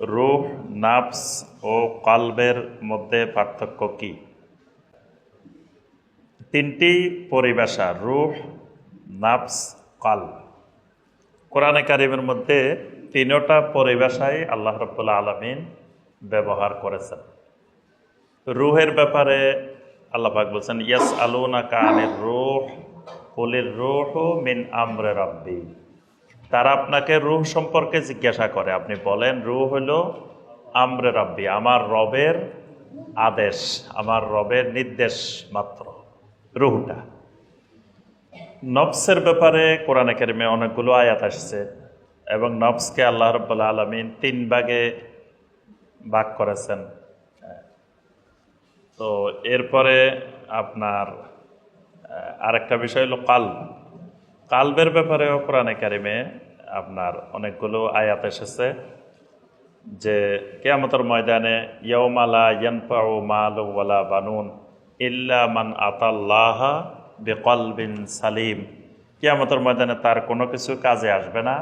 রুহ, নাফস ও কলবের মধ্যে পার্থক্য কি? তিনটি পরিভাষা, রুহ, নাফস, কল। কোরআনে কারিমের মধ্যে তিনোটা পরিভাষাই আল্লাহ রব্বুল্লা আলমিন ব্যবহার করেছেন। রুহের ব্যাপারে আল্লাহাক বলছেন ইয়াস আলুনা কানের রুহ, কুলির রুহ মিন আমরে রব্বি। তারা আপনাকে রুহ সম্পর্কে জিজ্ঞাসা করে। আপনি বলেন, রুহ হইল আমরে রব্বি, আমার রবের আদেশ, আমার রবের নির্দেশ মাত্র, রুহটা। নফসের ব্যাপারে কোরআনে কারিমে অনেকগুলো আয়াত আসছে এবং নফসকে আল্লাহ রব্বুল্লা আলমিন তিন ভাগে ভাগ করেছেন। তো এরপরে আপনার আরেকটা বিষয় হলো কাল্ব। কালবের ব্যাপারেও কোরআনে কারিমে আপনার অনেকগুলো আয়াত এসেছে যে কেয়ামতের ময়দানে ইয়মালা ইয়ানফাউ মাল ওয়ালা বানুন ইল্লা মান আতাল্লাহ বেকলবিন সালিম। কেয়ামতের ময়দানে তার কোনো কিছু কাজে আসবে না,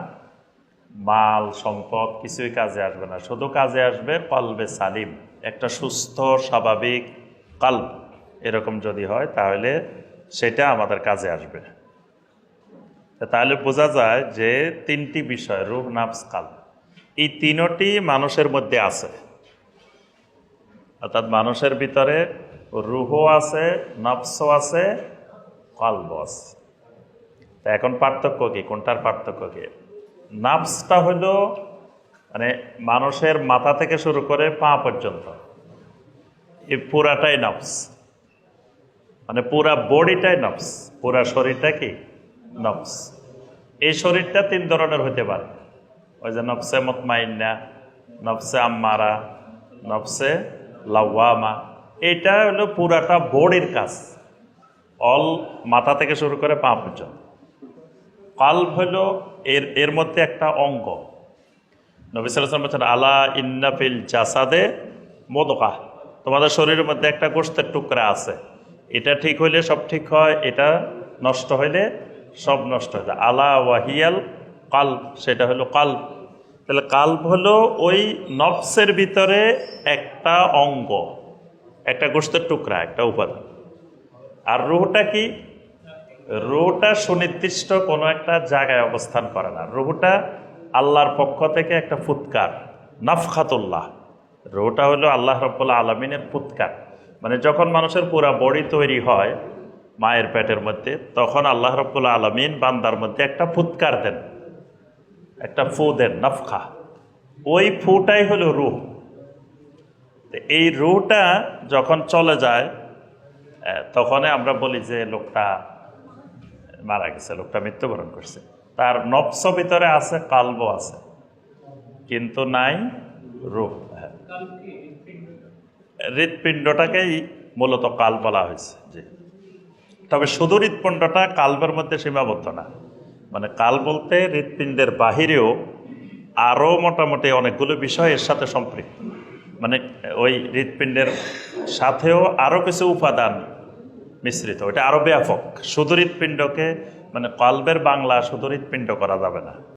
মাল, সম্পদ কিছুই কাজে আসবে না। শুধু কাজে আসবে কলবে সালিম, একটা সুস্থ, স্বাভাবিক কাল্ব। এরকম যদি হয় তাহলে সেটা আমাদের কাজে আসবে। তাহলে বোঝা যায় যে তিনটি বিষয় রূপ নাফস কাল এই তিনটি মানুষের মধ্যে আছে। অর্থাৎ মানুষের ভিতরে রুহও আছে, নফসও আছে কল্ব আছে। তা এখন পার্থক্য কি? কোনটার পার্থক্য কি? নাফসটা হলো মানে মানুষের মাথা থেকে শুরু করে পা পর্যন্ত। এই পুরাটাই নফস। মানে পুরা বডিটাই নফস। পুরা শরীরটা কি? নফস। এই শরীরটা তিন ধরনের হতে পারে। ওই যে নফসে মতমাইন্না, নফসে আম্মারা, নফসে লাওয়ামা। এটা হলো পুরাটা বডির কাজ। অল মাথা থেকে শুরু করে পা পর্যন্ত। কাল্ব হলো এর এর মধ্যে একটা অঙ্গ। নবী সাল্লাম বলছেন, আলা ইন্নাফিল জাসাদে মোদকা তোমাদের শরীরের মধ্যে একটা গোষ্ঠের টুকরা আছে। এটা ঠিক হইলে সব ঠিক হয়, এটা নষ্ট হইলে সব নষ্ট হয়ে যায়। আলা ওয়াহিয়াল কাল্ব, সেটা হলো কাল্ব। তাহলে কাল্ব হলো ওই নফসের ভিতরে একটা অঙ্গ, একটা গোষ্ঠের টুকরা, একটা উপাদান। আর রুহটা কি? রুহটা সুনির্দিষ্ট কোনো একটা জায়গায় অবস্থান করে না। রুহটা আল্লাহর পক্ষ থেকে একটা ফুৎকার, নাফখাতুল্লাহ। রুহটা হলো আল্লাহ রব্বুল্লাহ আলমিনের ফুৎকার। মানে যখন মানুষের পুরা বডি তৈরি হয় মায়ের পেটের মধ্যে, তখন আল্লাহ রব্বুল্লাহ আলমিন বান্দার মধ্যে একটা ফুৎকার দেন। একটা ফু দেন, নফখা। ওই ফুটাই হলো রুহ। এই রুহটা যখন চলে যায় তখনই আমরা বলি যে লোকটা মারা গেছে, লোকটা মৃত্যুবরণ করছে। তার নফস ভিতরে আছে কালব আছে। কিন্তু নাই রূপ হ্যাঁ। হৃৎপিণ্ডটাকেই মূলত কাল বলা হয়েছে। জি। তবে শুধু হৃৎপিণ্ডটা কাল্বের মধ্যে সীমাবদ্ধ না। মানে কাল বলতে হৃৎপিণ্ডের বাহিরেও আরও মোটামুটি অনেকগুলো বিষয় এর সাথে সম্পৃক্ত। মানে ওই হৃৎপিণ্ডের সাথেও আরও কিছু উপাদান মিশ্রিত, ওইটা আরও ব্যাপক। শুধু হৃৎপিণ্ডকে মানে কাল্বের বাংলা শুধু হৃৎপিণ্ড করা যাবে না।